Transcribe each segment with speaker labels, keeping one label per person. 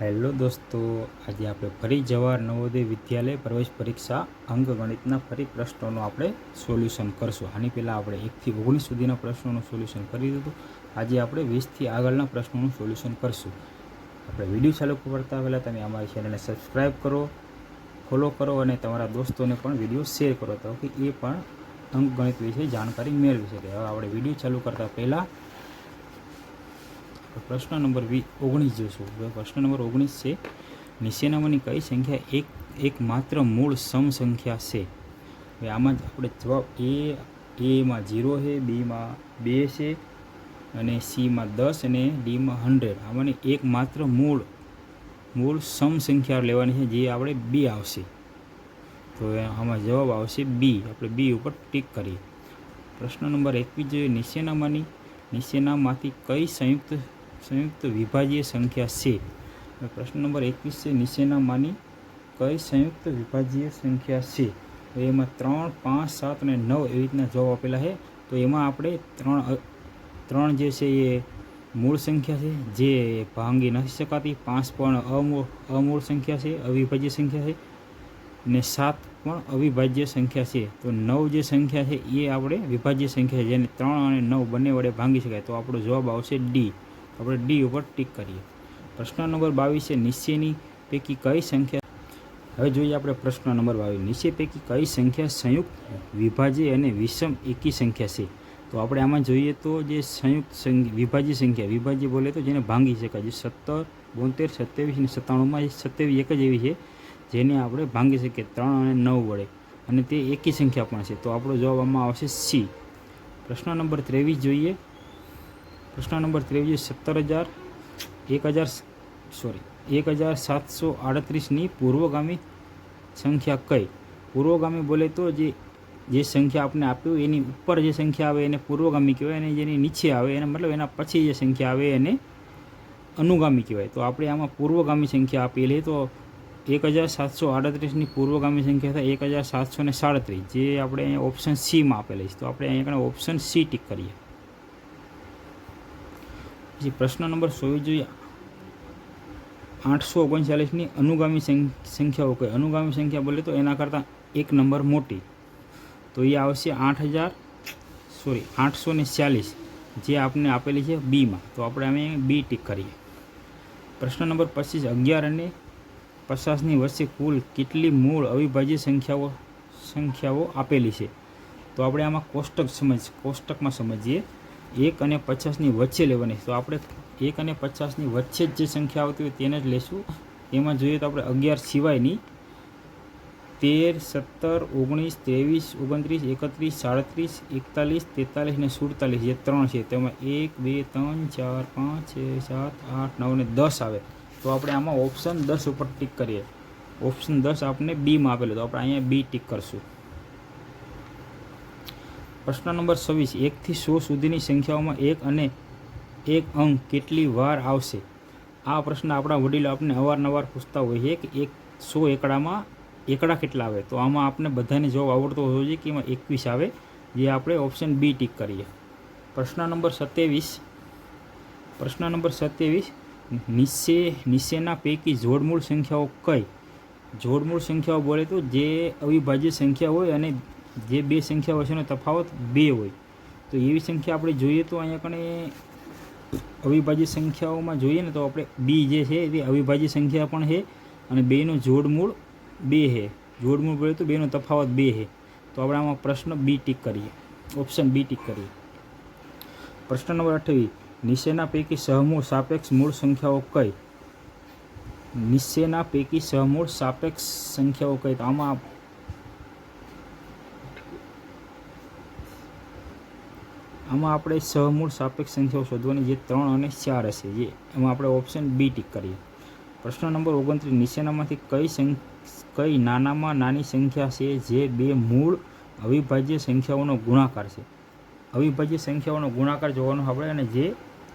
Speaker 1: Hello દોસ્તો, આજે આપણે ફરી જવાહર નવોદય વિદ્યાલય પ્રવેશ પરીક્ષા અંકગણિતના ફરી પ્રશ્નોનું આપણે સોલ્યુશન કરશું. આની પહેલાં આપણે એકથી ઓગણીસ સુધીના પ્રશ્નોનું સોલ્યુશન કરી દીધું. આજે આપણે વીસથી આગળના પ્રશ્નોનું સોલ્યુશન કરશું. આપણે વીડિયો ચાલુ કરતા પહેલાં તમે અમારી ચેનલને સબસ્ક્રાઈબ કરો, ફોલો કરો અને તમારા દોસ્તોને પણ વીડિયો શેર કરો, તો કે એ પણ અંકગણિત વિશે જાણકારી મેળવી શકે. હવે આપણે વીડિયો ચાલુ કરતાં પહેલાં પ્રશ્ન નંબર વી, ઓગણીસ જોશું. પ્રશ્ન નંબર ઓગણીસ છે નીચેનામાંની કઈ સંખ્યા એક એક માત્ર મૂળ સમ સંખ્યા છે? હવે આમાં જ આપણે જવાબ એ એમાં ઝીરો છે બીમાં બે છે, અને સીમાં દસ, અને ડીમાં હંડ્રેડ. આમાંની એક માત્ર મૂળ મૂળ સમ સંખ્યા લેવાની છે, જે આપણે બી આવશે. તો આમાં જવાબ આવશે બી. આપણે બી ઉપર ટીક કરીએ. પ્રશ્ન નંબર એકવીસ જોઈએ નીચેનામાંની નીચેનામાંથી કઈ સંયુક્ત સંયુક્ત વિભાજ્ય સંખ્યા છે પ્રશ્ન નંબર એકવીસ છે નીચેનામાંની કઈ સંયુક્ત વિભાજ્ય સંખ્યા છે તો એમાં ત્રણ, પાંચ, સાત અને નવ એવી રીતના જવાબ આપેલા છે. તો એમાં આપણે ત્રણ ત્રણ જે છે એ મૂળ સંખ્યા છે, જે ભાંગી નથી શકાતી. પાંચ પણ અમૂળ અમૂળ સંખ્યા છે, અવિભાજ્ય સંખ્યા છે. ને સાત પણ અવિભાજ્ય સંખ્યા છે. તો નવ જે સંખ્યા છે, એ આપણે વિભાજ્ય સંખ્યા છે. જેને ત્રણ અને નવ બંને વડે ભાંગી શકાય. તો આપણો જવાબ આવશે ડી. આપણે ડી ઉપર ટીક કરીએ. પ્રશ્ન નંબર બાવીસ છે નીચેની પૈકી કઈ સંખ્યા હવે જોઈએ આપણે પ્રશ્ન નંબર બાવીસ. નીચે પૈકી કઈ સંખ્યા સંયુક્ત વિભાજ્ય અને વિષમ એકી સંખ્યા છે? તો આપણે આમાં જોઈએ તો જે સંયુક્ત વિભાજ્ય સંખ્યા, વિભાજ્ય બોલે તો જેને ભાંગી શકાય. જે સત્તર, બોતેર, સત્યાવીસ અને સત્તાણુંમાં સત્યાવીસ એક જ એવી છે, જેને આપણે ભાંગી શકીએ. ત્રણ અને નવ વડે. અને તે એકી સંખ્યા પણ છે. તો આપણો જવાબ આમાં આવશે સી. પ્રશ્ન નંબર ત્રેવીસ જોઈએ. પ્રશ્ન નંબર ત્રેવીસ, સત્તર હજાર, એક હજાર સોરી એક હજાર સાતસો આડત્રીસની પૂર્વગામી સંખ્યા કઈ? પૂર્વગામી બોલે તો જે જે સંખ્યા આપણે આપ્યું એની ઉપર જે સંખ્યા આવે એને પૂર્વગામી કહેવાય અને જેની નીચે આવે એને મતલબ એના પછી જે સંખ્યા આવે એને અનુગામી કહેવાય. તો આપણે આમાં પૂર્વગામી સંખ્યા આપેલી તો એક હજાર સાતસો આડત્રીસની પૂર્વગામી સંખ્યા થાય એક હજાર સાતસો ને સાડત્રીસ, જે આપણે અહીંયા ઓપ્શન સીમાં આપેલી છે. તો આપણે અહીંયા ઓપ્શન સી ટીક કરીએ. પછી પ્રશ્ન નંબર ચોવીસ જોઈએ, આઠસો ઓગણચાલીસની અનુગામી સંખ્- સંખ્યાઓ કઈ? અનુગામી સંખ્યા બોલે તો એના કરતાં એક નંબર મોટી. તો એ આવશે આઠ હજાર સોરી આઠસો ને ચાલીસ, જે આપને આપેલી છે બીમાં. તો આપણે અમે બી ટીક કરીએ. પ્રશ્ન નંબર પચીસ, અગિયાર અને પચાસની વચ્ચે કુલ કેટલી મૂળ અવિભાજ્ય સંખ્યાઓ સંખ્યાઓ આપેલી છે? તો આપણે આમાં કોષ્ટક સમજ, કોષ્ટકમાં સમજીએ. એક અને પચાસની વચ્ચે લેવાની તો આપણે એક અને પચાસની વચ્ચે જ જે સંખ્યા આવતી હોય તેને જ લેશું. એમાં જોઈએ તો આપણે અગિયાર સિવાયની તેર, સત્તર, ઓગણીસ, ત્રેવીસ, ઓગણત્રીસ, એકત્રીસ, સાડત્રીસ, એકતાલીસ, તેતાલીસ ને સુડતાલીસ જે ત્રણ છે. તેમાં એક, બે, ત્રણ, ચાર, પાંચ, છ, સાત, આઠ, નવ ને દસ આવે. તો આપણે આમાં ઓપ્શન દસ ઉપર ટીક કરીએ. ઓપ્શન દસ આપણે બીમાં આપેલું. તો આપણે અહીંયા બી ટીક કરશું. પ્રશ્ન નંબર છવ્વીસ. એકથી સો સુધીની સંખ્યાઓમાં એક અને એક અંક કેટલી વાર આવશે? આ પ્રશ્ન આપણા વડીલો આપણે અવારનવાર પૂછતા હોઈએ કે એક સો એકડામાં એકડા કેટલા આવે? તો આમાં આપણે બધાને જવાબ આવડતો હોવો જોઈએ કે એમાં એકવીસ આવે. જે આપણે ઓપ્શન બી ટીક કરીએ. પ્રશ્ન નંબર સત્યાવીસ. પ્રશ્ન નંબર સત્યાવીસ. નીચે, નીચેના પૈકી જોડમૂળ સંખ્યાઓ કઈ? જોડમૂળ સંખ્યાઓ બોલે તો જે અવિભાજ્ય સંખ્યા હોય અને જે બે સંખ્યા એનો તફાવત બે હોય. તો એવી સંખ્યા આપણે જોઈએ તો અહીંયા કણે અવિભાજ્ય સંખ્યાઓમાં જોઈએ ને તો આપણે બી જે છે તે અવિભાજ્ય સંખ્યા પણ છે અને બેનો જોડમૂળ બે છે. જોડમૂળ બોલે તો બેનો તફાવત બે છે. તો આપણે આમાં પ્રશ્ન બી ટીક કરીએ. ઓપ્શન બી ટીક કરીએ. પ્રશ્ન નંબર અઠ્ઠાવીસ નિશેના પૈકી સહમૂળ સાપેક્ષ મૂળ સંખ્યાઓ કઈ? નિશ્ચયના પૈકી સહમૂળ સાપેક્ષ સંખ્યાઓ કઈ? તો આમાં આમાં આપણે સહમૂળ સાપેક્ષ સંખ્યાઓ શોધવાની જે ત્રણ અને ચાર હશે, જે એમાં આપણે ઓપ્શન બી ટીક કરીએ. પ્રશ્ન નંબર ઓગણત્રીસ નીચેનામાંથી કઈ કઈ નાનામાં નાની સંખ્યા છે જે બે મૂળ અવિભાજ્ય સંખ્યાઓનો ગુણાકાર છે? અવિભાજ્ય સંખ્યાઓનો ગુણાકાર જોવાનો આપણે અને જે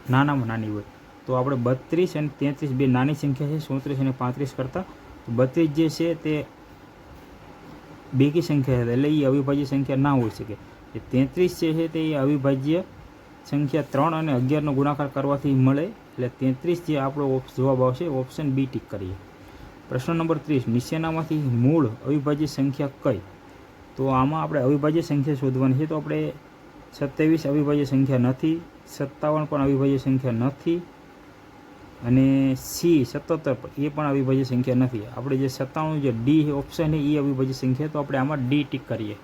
Speaker 1: નાનામાં નાની હોય. તો આપણે બત્રીસ અને તેત્રીસ, બે નાની સંખ્યા છે ચોત્રીસ અને પાંત્રીસ કરતાં તો બત્રીસ જે છે તે બેકી સંખ્યા એટલે એ અવિભાજ્ય સંખ્યા ના હોઈ શકે. એ તેત્રીસ જે છે તે અવિભાજ્ય સંખ્યા ત્રણ અને અગિયારનો ગુણાકાર કરવાથી મળે. એટલે તેત્રીસ જે આપણો જવાબ આવશે, ઓપ્શન બી ટીક કરીએ. પ્રશ્ન નંબર ત્રીસ નીચેનામાંથી મૂળ અવિભાજ્ય સંખ્યા કઈ? તો આમાં આપણે અવિભાજ્ય સંખ્યા શોધવાની છે, તો આપણે સત્યાવીસ અવિભાજ્ય સંખ્યા નથી, સત્તાવન પણ અવિભાજ્ય સંખ્યા નથી, અને સી, સત્તોતેર એ પણ અવિભાજ્ય સંખ્યા નથી. આપણે જે સત્તાણું જે ડી ઓપ્શન છે એ અવિભાજ્ય સંખ્યા તો આપણે આમાં ડી ટીક કરીએ.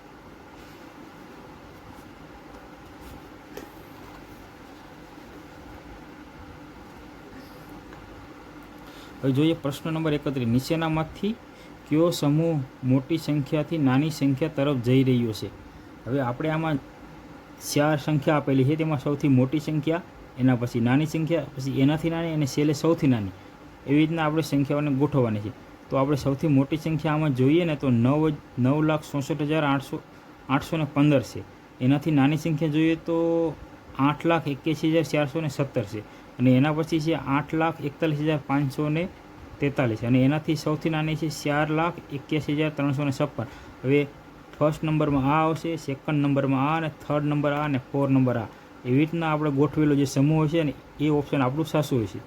Speaker 1: હવે જોઈએ પ્રશ્ન નંબર એકત્રીસ. નીચેનામાંથી કયો સમૂહ મોટી સંખ્યાથી નાની સંખ્યા તરફ જઈ રહ્યો છે? હવે આપણે આમાં ચાર સંખ્યા આપેલી છે. તેમાં સૌથી મોટી સંખ્યા, એના પછી નાની સંખ્યા, પછી એનાથી નાની અને છેલ્લે સૌથી નાની. એવી રીતના આપણે સંખ્યાઓને ગોઠવવાની છે. તો આપણે સૌથી મોટી સંખ્યા આમાં જોઈએ ને તો નવ નવ લાખ ચોસઠ હજાર આઠસો આઠસો પંદર છે. એનાથી નાની સંખ્યા જોઈએ તો આઠ લાખ એક્યાસી હજાર ચારસો ને સત્તર છે. અને એના પછી છે આઠ લાખ એકતાલીસ હજાર પાંચસો ને તેતાલીસ અને એનાથી સૌથી નાની છે ચાર લાખ એક્યાસી હજાર ત્રણસો ને છપ્પન. હવે ફર્સ્ટ નંબરમાં આ આવશે સેકન્ડ નંબરમાં આ અને થર્ડ નંબર આ અને ફોર નંબર આ. એવી રીતના આપણે ગોઠવેલો જે સમૂહ છે ને, એ ઓપ્શન આપણું સાસુ છે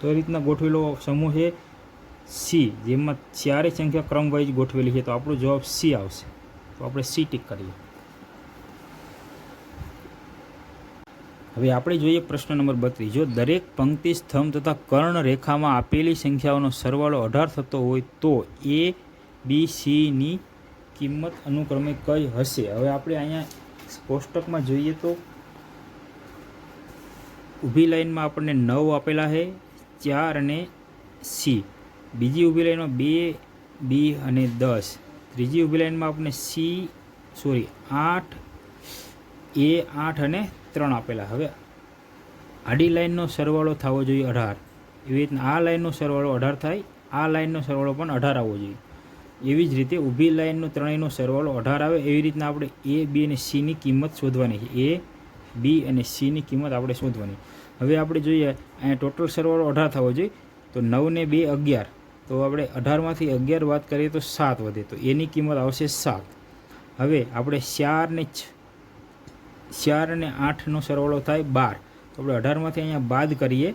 Speaker 1: તો એ રીતના ગોઠવેલો સમૂહ છે સી જેમાં ચારેય સંખ્યા ક્રમવાઇઝ ગોઠવેલી છે. તો આપણો જવાબ સી આવશે. તો આપણે સી ટીક કરીએ. હવે આપણે જોઈએ પ્રશ્ન નંબર બત્રીસ. જો દરેક પંક્તિ સ્તંભ તથા કર્ણ રેખામાં આપેલી સંખ્યાઓનો સરવાળો અઢાર થતો હોય તો એ બી સીની કિંમત અનુક્રમે કઈ હશે? હવે આપણે અહીંયા કોષ્ટકમાં જોઈએ તો ઊભી લાઈનમાં આપણને નવ આપેલા છે, ચાર અને સી બીજી ઊભી લાઇનમાં બે બી અને દસ. ત્રીજી ઊભી લાઈનમાં આપણને સી સોરી આઠ એ આઠ અને ત્રણ આપેલા. હવે આડી લાઇનનો સરવાળો થવો જોઈએ અઢાર. એવી રીતના આ લાઇનનો સરવાળો અઢાર થાય, આ લાઇનનો સરવાળો પણ અઢાર આવવો જોઈએ. એવી જ રીતે ઊભી લાઈનનો ત્રણેયનો સરવાળો અઢાર આવે, એવી રીતના આપણે એ, બી અને સીની કિંમત શોધવાની છે. એ, બી અને સીની કિંમત આપણે શોધવાની. હવે આપણે જોઈએ, અહીંયા ટોટલ સરવાળો અઢાર થવો જોઈએ, તો નવને બે અગિયાર. તો આપણે અઢારમાંથી અગિયાર વાત કરીએ તો સાત વધે, તો એની કિંમત આવશે સાત. હવે આપણે ચાર ને છ ચાર અને આઠનો સરવાળો થાય બાર. તો આપણે અઢારમાંથી અહીંયા બાદ કરીએ,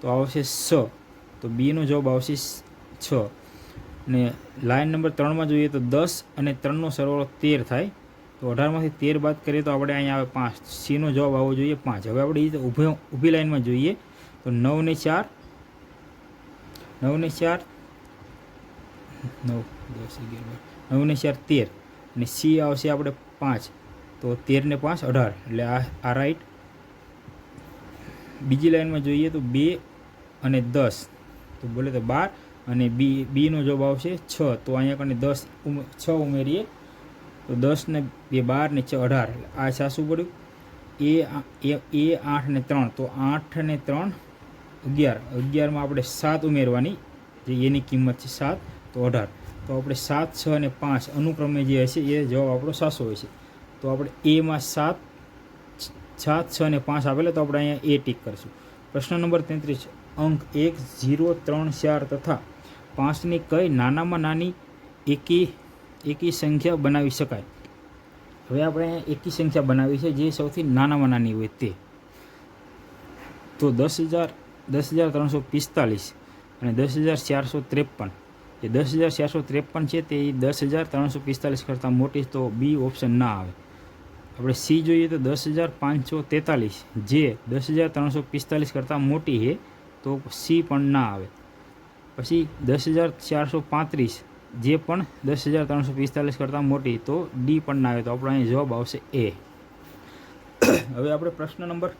Speaker 1: તો આવશે સ. તો બીનો જવાબ આવશે છ. અને લાઇન નંબર ત્રણમાં જોઈએ તો દસ અને ત્રણનો સરવાળો તેર થાય. તો અઢારમાંથી તેર બાદ કરીએ તો આપણે અહીંયા આવે પાંચ. સીનો જવાબ આવવો જોઈએ પાંચ. હવે આપણે એ રીતે ઊભી ઊભી લાઈનમાં જોઈએ. તો નવ ને ચાર. નવ ને ચાર. નવ, દસ, અગિયાર, બાર. નવ ને ચાર, તેર. અને સી આવશે આપણે પાંચ. તો તેરને પાંચ અઢાર. એટલે આ આ રાઈટ બીજી લાઈનમાં જોઈએ તો બે અને દસ. તો બોલે તો બાર અને બી, બીનો જવાબ આવશે છ. તો અહીંયા કને દસ છ ઉમેરીએ. તો દસ ને બે બાર ને છ અઢાર. આ સાસું પડ્યું? એ એ આઠ ને ત્રણ. તો આઠ ને ત્રણ, અગિયાર. અગિયારમાં આપણે સાત ઉમેરવાની. જે એની કિંમત છે સાત, તો અઢાર. તો આપણે સાત, છ અને પાંચ અનુક્રમે જે હશે એ જવાબ આપણો સાસો હોય છે. તો આપણે એમાં સાત સાત, છ અને પાંચ આપેલા, તો આપણે અહીંયા એ ટીક કરીશું. પ્રશ્ન નંબર તેત્રીસ અંક એક, ઝીરો, ત્રણ, ચાર તથા પાંચની કઈ નાનામાં નાની એકી એકી સંખ્યા બનાવી શકાય? હવે આપણે અહીંયા એકી સંખ્યા બનાવી છે, જે સૌથી નાનામાં નાની હોય તે. તો દસ હજાર દસ હજાર ત્રણસો પિસ્તાલીસ અને દસ હજાર ચારસો ત્રેપન. જે દસ હજાર ચારસો ત્રેપન છે, તે દસ હજાર ત્રણસો પિસ્તાલીસ કરતાં મોટી, તો બી ઓપ્શન ના આવે. આપણે સી જોઈએ તો દસ હજાર પાંચસો તેતાલીસ. જે દસ હજાર ત્રણસો પિસ્તાલીસ કરતાં મોટી છે, તો સી પણ ના આવે. પછી દસ હજાર ચારસો પાંત્રીસ, જે પણ દસ હજાર ત્રણસો પિસ્તાલીસ કરતાં મોટી, તો ડી પણ ના આવે. તો આપણો અહીં જવાબ આવશે એ હવે આપણે પ્રશ્ન નંબર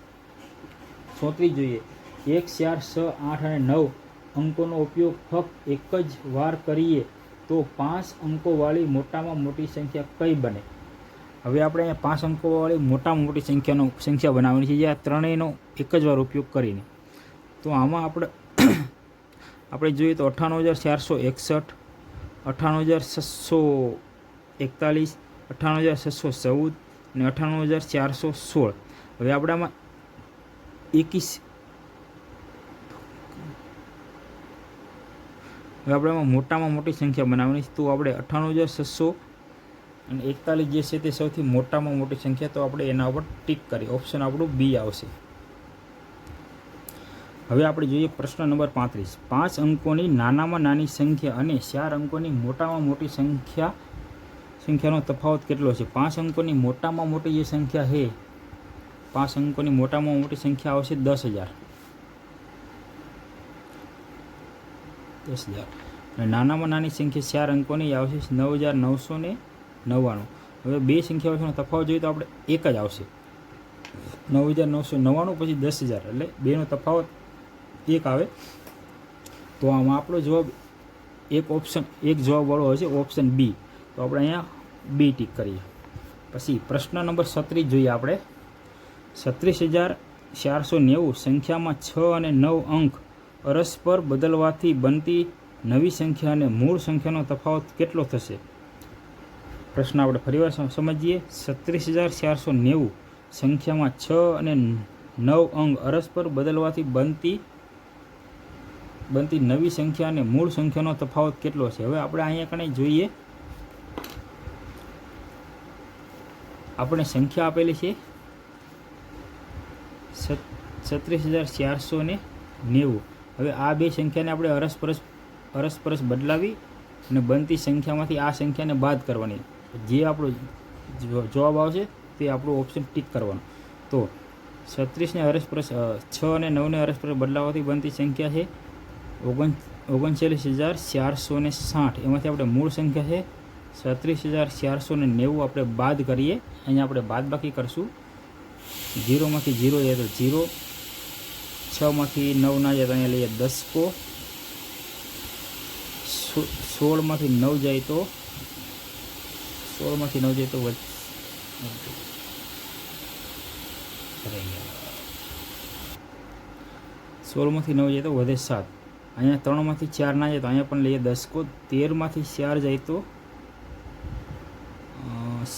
Speaker 1: છોત્રીસ જોઈએ. એક, ચાર, છ, આઠ અને નવ અંકોનો ઉપયોગ ફક્ત એક જ વાર કરીએ, તો પાંચ અંકોવાળી મોટામાં મોટી સંખ્યા કઈ બને? હવે આપણે અહીંયા પાંચ અંકોવાળી મોટામાં મોટી સંખ્યાનો સંખ્યા બનાવવાની છે જે આ ત્રણેયનો એક જ વાર ઉપયોગ કરીને. તો આમાં આપણે આપણે જોઈએ તો અઠ્ઠાણું હજાર ચારસો એકસઠ અઠ્ઠાણું હજાર છસો એકતાલીસ અઠ્ઠાણું હજાર છસો ચૌદ અને અઠ્ઠાણું હજાર ચારસો સોળ હવે આપણે આમાં એકવીસ હવે આપણે આમાં મોટામાં મોટી સંખ્યા બનાવવાની છે. તો આપણે અઠ્ઠાણું હજાર છસો અને એકતાલીસ જે છે તે સૌથી મોટામાં મોટી સંખ્યા, તો આપણે એના ઉપર ટીક કરીએ ઓપ્શન આપણું બી આવશે. હવે આપણે જોઈએ પ્રશ્ન નંબર પાંત્રીસ. પાંચ અંકોની નાનામાં નાની સંખ્યા અને ચાર અંકોની મોટામાં મોટી સંખ્યા, સંખ્યાનો તફાવત કેટલો છે? પાંચ અંકોની મોટામાં મોટી જે સંખ્યા છે, પાંચ અંકોની મોટામાં મોટી સંખ્યા આવશે દસ હજાર. દસ હજાર. અને નાનામાં નાની સંખ્યા ચાર અંકોની આવશે નવ હજાર નવસો ને નવ્વાણું. હવે બે સંખ્યા વચ્ચેનો તફાવત જોઈએ તો આપણે એક જ આવશે. નવ હજાર નવસો નવ્વાણું પછી દસ હજાર, એટલે બેનો તફાવત એક આવે. તો આમાં આપણો જવાબ એક ઓપ્શન એક જવાબવાળો હશે ઓપ્શન બી તો આપણે અહીંયા બી ટીક કરીએ. પછી પ્રશ્ન નંબર છત્રીસ જોઈએ આપણે. છત્રીસ હજાર ચારસો નેવું સંખ્યામાં છ અને નવ અંક પરસ્પર બદલવાથી બનતી નવી સંખ્યા અને મૂળ સંખ્યાનો તફાવત કેટલો થશે? પ્રશ્ન આપણે ફરીવાર સમજીએ. છત્રીસ હજાર ચારસો નેવું. સંખ્યામાં છ અને નવ અંક પરસ્પર બદલવાથી બનતી બનતી નવી સંખ્યા અને મૂળ સંખ્યાનો તફાવત કેટલો છે? હવે આપણે અહીંયા કણે જોઈએ. આપણે સંખ્યા આપેલી છે. છત્રીસ હજાર ચારસો ને નેવું. હવે આ બે સંખ્યાને આપણે અરસપરસ અરસપરસ બદલાવી અને બનતી સંખ્યામાંથી આ સંખ્યાને બાદ કરવાની. જે આપણો જવાબ આવશે તે આપણું ઓપ્શન ટીક કરવાનું. તો છત્રીસને અરસપરસ અ, છ અને નવને અરસપરસ બદલાવાથી બનતી સંખ્યા છે ઓગણ ઓગણચાલીસ હજાર ચારસો ને સાઠ. એમાંથી આપણે મૂળ સંખ્યા છે છત્રીસ હજાર ચારસો ને નેવું. આપણે બાદ કરીએ. અહીંયા આપણે બાદ બાકી કરશું. ઝીરોમાંથી ઝીરો જાય તો જીરો. છમાંથી નવ ના જાય તો અહીંયા લઈએ દસકો. સોળમાંથી નવ જાય તો સોળમાંથી નવ જાય તો સોળમાંથી નવ જાય તો વધે સાત. અહીંયા ત્રણમાંથી ચાર ના જાય તો અહીંયા પણ લઈએ દસ કો. તેરમાંથી ચાર જાય તો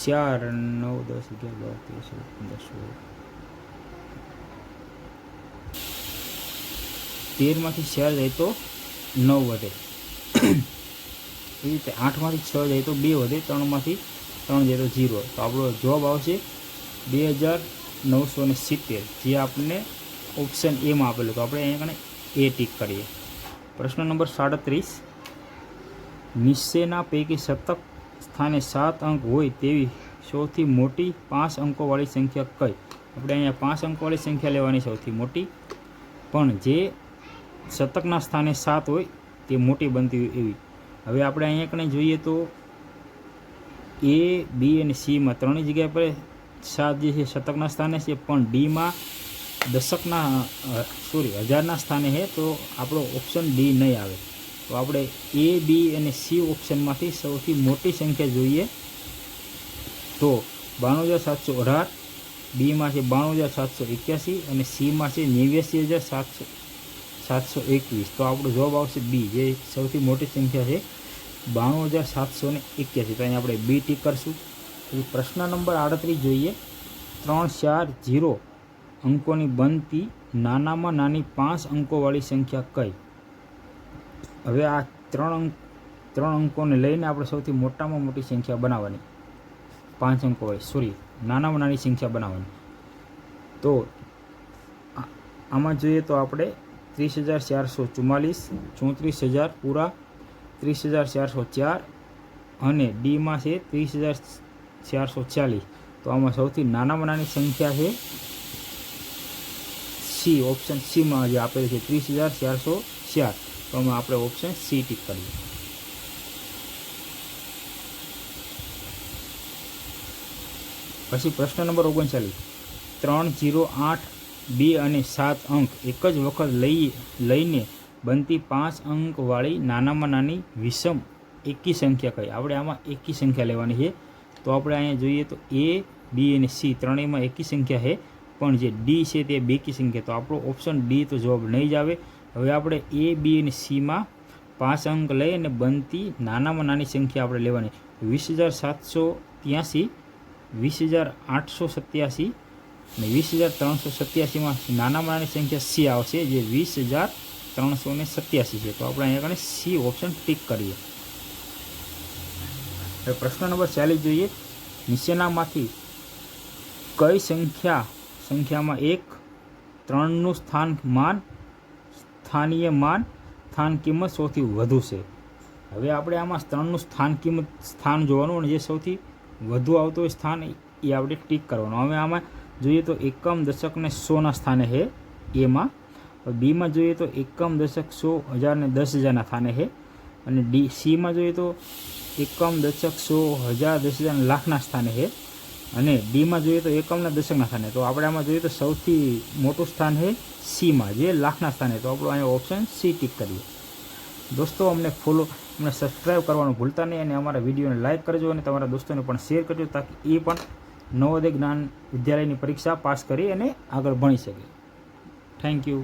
Speaker 1: ચાર, નવ, દસ, અગિયાર, બાર, તેર, ચૌદ, પંદર, સોળ. તેરમાંથી ચાર જાય તો નવ વધે. એવી રીતે આઠમાંથી છ જાય તો બે વધે, ત્રણમાંથી ત્રણ જાય તો ઝીરો તો આપણો જવાબ આવશે બે હજાર નવસો ને સિત્તેર, જે આપણને ઓપ્શન એમાં આપેલું. તો આપણે અહીંયા કણે એ ટીક કરીએ. પ્રશ્ન નંબર સાડત્રીસ. નિશ્ચયના પૈકી શતક સ્થાને સાત અંક હોય તેવી સૌથી મોટી પાંચ અંકોવાળી સંખ્યા કઈ? આપણે અહીંયા પાંચ અંકોવાળી સંખ્યા લેવાની સૌથી મોટી. પણ જે શતકના સ્થાને સાત હોય તે મોટી બનતી એવી. હવે આપણે અહીંયા કણે જોઈએ તો એ બી અને સીમાં ત્રણેય જગ્યા પર સાત જે છે શતકના સ્થાને છે, પણ ડીમાં દશકના સોરી હજારના સ્થાને છે, તો આપણો ઓપ્શન ડી નહીં આવે. તો આપણે એ બી અને સી ઓપ્શનમાંથી સૌથી મોટી સંખ્યા જોઈએ. તો બાણું હજાર સાતસો અઢાર બીમાં છે બાણું હજાર સાતસો એક્યાસી અને સીમાં છે નેવ્યાસી હજાર સાતસો સાતસો એકવીસ. તો આપણો જવાબ આવશે બી જે સૌથી મોટી સંખ્યા છે. બાણું હજાર સાતસો ને એક્યાસી. તો અહીંયા આપણે બી ટીક કરશું. પછી પ્રશ્ન નંબર આડત્રીસ જોઈએ. ત્રણ ચાર જીરો અંકોની બનતી નાનામાં નાની પાંચ અંકોવાળી સંખ્યા કઈ? હવે આ ત્રણ અંક, ત્રણ અંકોને લઈને આપણે સૌથી મોટામાં મોટી સંખ્યા બનાવવાની. પાંચ અંકોવાળી સોરી નાનામાં નાની સંખ્યા બનાવવાની. તો આમાં જોઈએ તો આપણે ત્રીસ હજાર ચારસો ચુમ્માલીસ, ચોત્રીસ હજાર પૂરા ત્રીસ હજાર ચારસો ચાર અને ડીમાં છે ત્રીસ હજાર ચારસો ચાલીસ. તો આમાં સૌથી નાનામાં નાની સંખ્યા છે સી. ઓપ્શન સીમાં જે આપેલું છે ત્રીસ હજાર ચારસો ચાર. તો આમાં આપણે ઓપ્શન સી ટીક કરીએ. પછી પ્રશ્ન નંબર ઓગણચાલીસ. ત્રણ જીરો આઠ બે અને સાત અંક એક જ વખત લઈ લઈને બનતી પાંચ અંકવાળી નાનામાં નાની વિષમ એકી સંખ્યા કઈ આપણે આમાં એકી સંખ્યા લેવાની છે. તો આપણે અહીંયા જોઈએ તો એ, બી અને સી ત્રણેયમાં એકી સંખ્યા છે. પણ જે ડી છે તે બેકી સંખ્યા. તો આપણો ઓપ્શન ડી તો જવાબ નહીં જ આવે. હવે આપણે એ, બી અને સીમાં પાંચ અંક લઈ અને બનતી નાનામાં નાની સંખ્યા આપણે લેવાની. વીસ હજાર સાતસો ત્યાંસી, વીસ હજાર આઠસો સત્યાસી અને વીસ હજાર ત્રણસો સત્યાસીમાં નાનામાં નાની સંખ્યા સી આવશે. જે વીસ હજાર ત્રણસો ને સત્યાસી છે. તો આપણે અહીંયા કણે સી ઓપ્શન ટીક કરીએ. હવે પ્રશ્ન નંબર ચાલીસ જોઈએ. નીચેનામાંથી કઈ સંખ્યા, સંખ્યામાં એક, ત્રણનું સ્થાન માન, સ્થાનીય માન, સ્થાન કિંમત સૌથી વધુ છે. હવે આપણે આમાં ત્રણનું સ્થાન કિંમત, સ્થાન જોવાનું અને જે સૌથી વધુ આવતું હોય સ્થાન, એ આપણે ટીક કરવાનું. હવે આમાં જોઈએ તો એકમ દશક ને સોના સ્થાને છે. એમાં બીમાં જોઈએ તો એકમ દશક સો હજાર ને દસ હજારના સ્થાને છે અને ડી સીમાં જોઈએ તો એકમ દશક સો હજાર દસ હજાર લાખના સ્થાને છે અને ડીમાં જોઈએ તો એકમના દશકના સ્થાને તો આપણે આમાં જોઈએ તો સૌથી મોટું સ્થાન છે સીમાં જે લાખના સ્થાને તો આપણું અહીંયા ઓપ્શન સી ટીક કરીએ દોસ્તો અમને ફોલો અમને સબસ્ક્રાઈબ કરવાનું ભૂલતા નહીં અને અમારા વિડીયોને લાઇક કરજો અને તમારા દોસ્તોને પણ શેર કરજો તાકી એ પણ નવોદય જ્ઞાન વિદ્યાલયની પરીક્ષા પાસ કરી અને આગળ ભણી શકે થેન્ક યુ